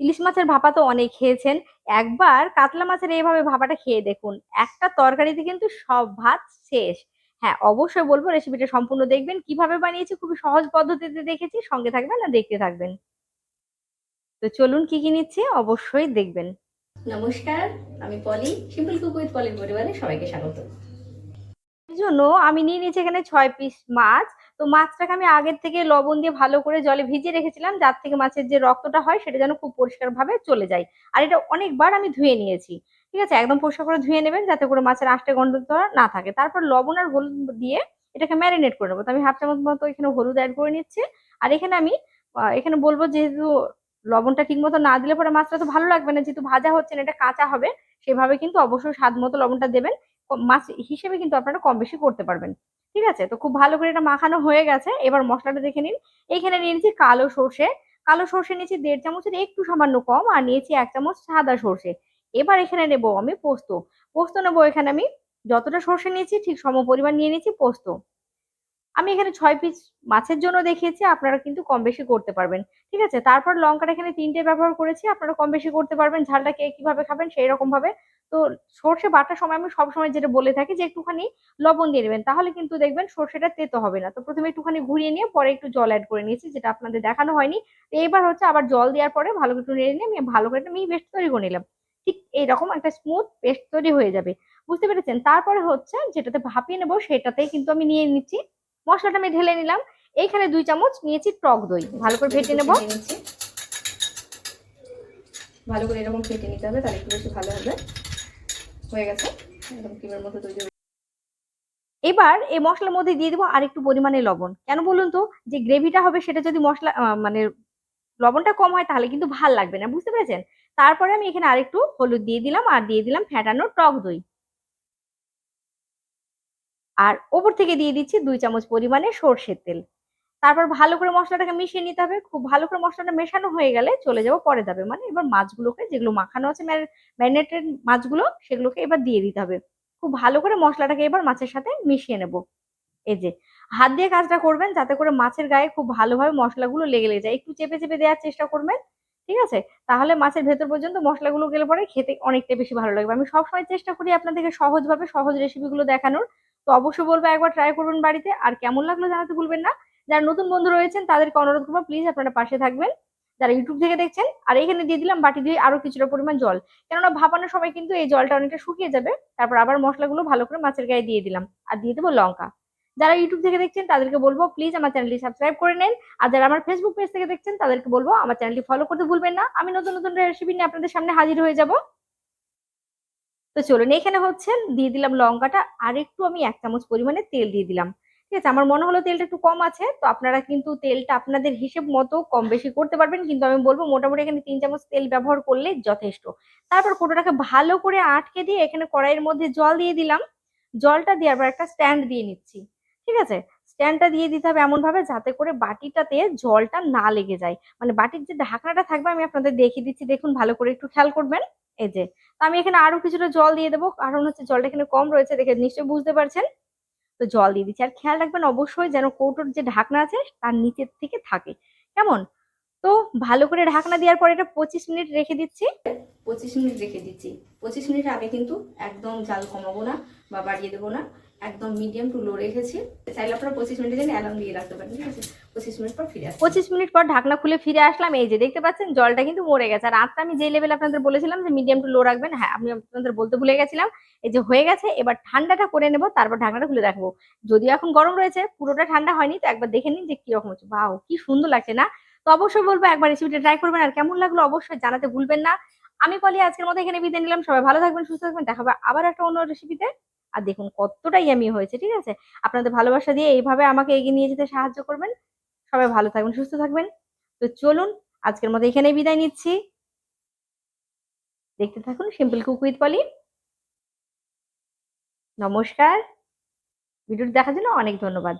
ইলিশ মাছের ভাপা তো অনেক খেয়েছেন। একবার কাতলা মাছের এইভাবে ভাপাটা খেয়ে দেখুন। একটা তরকারিতে কিন্তু সব ভাত শেষ। হ্যাঁ অবশ্যই বলব রেসিপিটা সম্পূর্ণ দেখবেন। কীভাবে বানিয়েছি, খুবই সহজ পদ্ধতিতে দেখেছি। সঙ্গে থাকবেন আর দেখতে থাকবেন। তো চলুন কি কি নিচ্ছে, অবশ্যই দেখবেন। নমস্কার, আমি পলি, সিম্পল কুক উইথ পলির পরিবারে সবাইকে স্বাগত। জন্য আমি নিয়ে নিয়েছি এখানে ছয় পিস মাছ। তো মাছটাকে আমি আগের থেকে লবণ দিয়ে ভালো করে জলে ভিজিয়ে রেখেছিলাম, যার থেকে মাছের যে রক্তটা হয় সেটা যেন খুব পরিষ্কার ভাবে চলে যায়। আর এটা অনেকবার আমি ধুয়ে নিয়েছি, ঠিক আছে? একদম পরিষ্কার করে ধুয়ে নেবেন যাতে করে মাছের আষ্টে গন্ধ না থাকে। তারপর লবণ আর হলুদ দিয়ে এটাকে ম্যারিনেট করে নেব। তো আমি হাফ চামচ মতো এখানে হলুদ অ্যাড করে নিচ্ছি। আর এখানে আমি এখানে বলব যেহেতু লবণটা ঠিক মতো না দিলে পরে মাছটা তো ভালো লাগবে না। যেহেতু ভাজা হচ্ছে না, এটা কাঁচা হবে, সেভাবে কিন্তু অবশ্যই স্বাদ মতো লবণটা দেবেন। মাছ হিসেবে কিন্তু আপনারা কম বেশি করতে পারবেন। ঠিক আছে? তো খুব ভালো করে এটা মাখানো হয়ে গেছে। এবার মশলাটা দেখে নিন। এখানে নিয়ে নিয়েছি কালো সর্ষে। কালো সর্ষে নিয়েছি দেড় চামচের একটু সামান্য কম আর নিয়েছি এক চামচ সাদা সর্ষে। এবার এখানে নেব আমি পোস্ত। পোস্ত নেব এখানে আমি যতটা সর্ষে নিয়েছি ঠিক সম পরিমাণ নিয়ে নিয়েছি পোস্ত। আমি এখানে ছয় পিস মাছের জন্য দেখিয়েছি, আপনারা কিন্তু কম বেশি করতে পারবেন। ঠিক আছে? তারপর লঙ্কাটা এখানে তিনটে ব্যবহার করেছি, আপনারা কম বেশি করতে পারবেন। ঝালটা কে কীভাবে খাবেন সেই রকম ভাবে তো সর্ষে বাটার সময় আমি সবসময় যেটা বলে থাকি যে, একটুখানি লবণ দিয়ে নেবেন তাহলে কিন্তু দেখবেন সর্ষেটা তেতো হবে না। তো প্রথমে একটুখানি ঘুরিয়ে নিয়ে পরে একটু জল অ্যাড করে নিয়েছি, যেটা আপনাদের দেখানো হয়নি। তো এইবার হচ্ছে আবার জল দেওয়ার পরে ভালো করে একটু নেড়ে নিয়ে আমি ভালো করে একটা মিহি পেস্ট তৈরি করে নিলাম। ঠিক এইরকম একটা স্মুথ পেস্ট তৈরি হয়ে যাবে। বুঝতে পেরেছেন? তারপরে হচ্ছে যেটাতে ভাপিয়ে নেব সেটাতেই কিন্তু আমি নিয়ে নিচ্ছি মশলাটা আমি ঢেলে নিলাম। এইখানে দুই চামচ নিয়েছি টক দই। ভালো করে ফেটে নেব। ভালো করে এরকম ফেটে নিতে হবে তাহলে একটু বেশি ভালো হবে। হয়ে গেছে। একদম ক্রিমের মতো হয়ে এবার এই মশলার মধ্যে দিয়ে দেবো আর একটু পরিমাণে লবণ। কেন বলুন তো? যে গ্রেভিটা হবে সেটা যদি মশলা মানে লবণটা কম হয় তাহলে কিন্তু ভালো লাগবে না বুঝতে পেরেছেন? তারপরে আমি এখানে আরেকটু হলুদ দিয়ে দিলাম আর দিয়ে দিলাম ফ্যাটানো টক দই। আর ওপর থেকে দিয়ে দিচ্ছি দুই চামচ পরিমাণে সর্ষের তেল। তারপর ভালো করে মশলাটাকে মিশিয়ে নিতে হবে। খুব ভালো করে মশলাটা মেশানো হয়ে গেলে চলে যাব পরে যাবে। মানে এবার মাছগুলোকে যেগুলো মাখানো আছে ম্যারিনেটেড মাছগুলো, সেগুলোকে এবার দিয়ে দিতে হবে। খুব ভালো করে মশলাটাকে এবার মাছের সাথে মিশিয়ে নেব। এই যে, হাত দিয়ে কাজটা করবেন যাতে করে মাছের গায়ে খুব ভালোভাবে মশলাগুলো লেগে লেগে যায়। একটু চেপে চেপে দেওয়ার চেষ্টা করবেন, ঠিক আছে? তাহলে মাছের ভেতর পর্যন্ত মশলাগুলো গেলে পরে খেতে অনেকটা বেশি ভালো লাগবে। আমি সবসময় চেষ্টা করি আপনাদেরকে সহজভাবে সহজ রেসিপিগুলো দেখানোর। তো অবশ্যই বলব একবার ট্রাই করবেন বাড়িতে। আর কেমন লাগল জানাতে ভুলবেন না। যারা নতুন বন্ধু রয়েছেন, তাদেরকে অনুরোধ করব প্লিজ আপনারা পাশে থাকবেন। যারা ইউটিউব থেকে দেখছেন, আর এখানে দিয়ে দিলাম বাটি দিয়ে আরও কিছুটা পরিমাণ জল। কেননা ভাপানোর সময় কিন্তু এই জলটা অনেকটা শুকিয়ে যাবে। তারপর আবার মশলাগুলো ভালো করে মাছের গায়ে দিয়ে দিলাম। আর দিয়ে দেবো লঙ্কা। যারা ইউটিউব থেকে দেখছেন, তাদেরকে বলব প্লিজ আমার চ্যানেলটি সাবস্ক্রাইব করে নেন। আর যারা আমার ফেসবুক পেজ থেকে দেখছেন, তাদেরকে বলব আমার চ্যানেলটি ফলো করতে ভুলবেন না। আমি নতুন নতুন রেসিপি নিয়ে আপনাদের সামনে হাজির হয়ে যাব। তো চলুন, এখানে হচ্ছে দিয়ে দিলাম লঙ্কাটা, আর একটু আমি এক চামচ পরিমাণে তেল দিয়ে দিলাম। ঠিক আছে, আমার মনে হলো তেলটা একটু কম আছে, তো আপনারা কিন্তু তেলটা আপনাদের হিসেব মতো কম বেশি করতে পারবেন, কিন্তু আমি বলব মোটামুটি এখানে তিন চামচ তেল ব্যবহার করলে যথেষ্ট। তারপর কোটোটাকে ভালো করে আটকে দিয়ে এখানে কড়াইয়ের মধ্যে জল দিয়ে দিলাম। জলটা দেওয়ার পর একটা স্ট্যান্ড দিয়ে নিচ্ছি। ঠিক আছে স্ট্যান্ডটা দিয়ে দিতে হবে এমন ভাবে যাতে করে বাটিটাতে জলটা না লেগে যায়। মানে বাটির যে ঢাকনাটা থাকবে আমি আপনাদের দেখিয়ে দিচ্ছি, দেখুন ভালো করে একটু খেয়াল করবেন। এই যে আমি এখানে আরও কিছুটা জল দিয়ে দেবো, কারণ হচ্ছে জলটা এখানে কম রয়েছে দেখে নিশ্চয়ই বুঝতে পারছেন। তো জল দিয়ে দিচ্ছি, আর খেয়াল রাখবেন অবশ্যই যেন কৌটোর যে ঢাকনা আছে তার নিচের থেকে থাকে। কেমন? তো ভালো করে ঢাকনা দেওয়ার পর এটা পঁচিশ মিনিট রেখে দিচ্ছি। পঁচিশ মিনিট রেখে দিচ্ছি। পঁচিশ মিনিট আগে কিন্তু একদম জাল কমাবো না বা বাড়িয়ে দেবো না। একদম মিডিয়াম টু লো রেখেছি। চাইলে আপনারা পঁচিশ মিনিটের জন্য অ্যালার্ম দিয়ে রাখতে পারেন, ঠিক আছে? পঁচিশ মিনিট পর ফিরে আসছি পঁচিশ মিনিট পর ঢাকনা খুলে ফিরে আসলাম, এই যে দেখতে পাচ্ছেন, জলটা কিন্তু মরে গেছে। আর আঁচটা আমি যে লেভেল আপনাদের বলেছিলাম যে মিডিয়াম টু লো রাখবেন হ্যাঁ আমি আপনাদের বলতে ভুলে গেছিলাম, এই যে হয়ে গেছে, এবার ঠান্ডাটা করে নেব, তারপর ঢাকনাটা খুলে রাখব যদিও এখন গরম রয়েছে, পুরোটা ঠান্ডা হয়নি, তো একবার দেখে নিন যে কীরকম হচ্ছে। বাও কি সুন্দর লাগছে না? তো অবশ্যই বলব, একবার রেসিপিটা ট্রাই করবেন, আর কেমন লাগল অবশ্যই জানাতে ভুলবেন না। আমি বলি আজকের মতো এখানে বিদায় নিলাম। সবাই ভালো থাকবেন, সুস্থ থাকবেন দেখাবে আবার একটা অন্য রেসিপিতে আর দেখুন কতটা ইয়ামি হয়েছে, ঠিক আছে? আপনাদের ভালোবাসা দিয়ে এইভাবে আমাকে এগিয়ে নিয়ে যেতে সাহায্য করবেন। সবাই ভালো থাকবেন, সুস্থ থাকবেন। তো চলুন, আজকের মতো এখানে বিদায় নিচ্ছি। দেখতে থাকুন সিম্পল কুক উইথ পলি নমস্কার। ভিডিওটি দেখার জন্য অনেক ধন্যবাদ।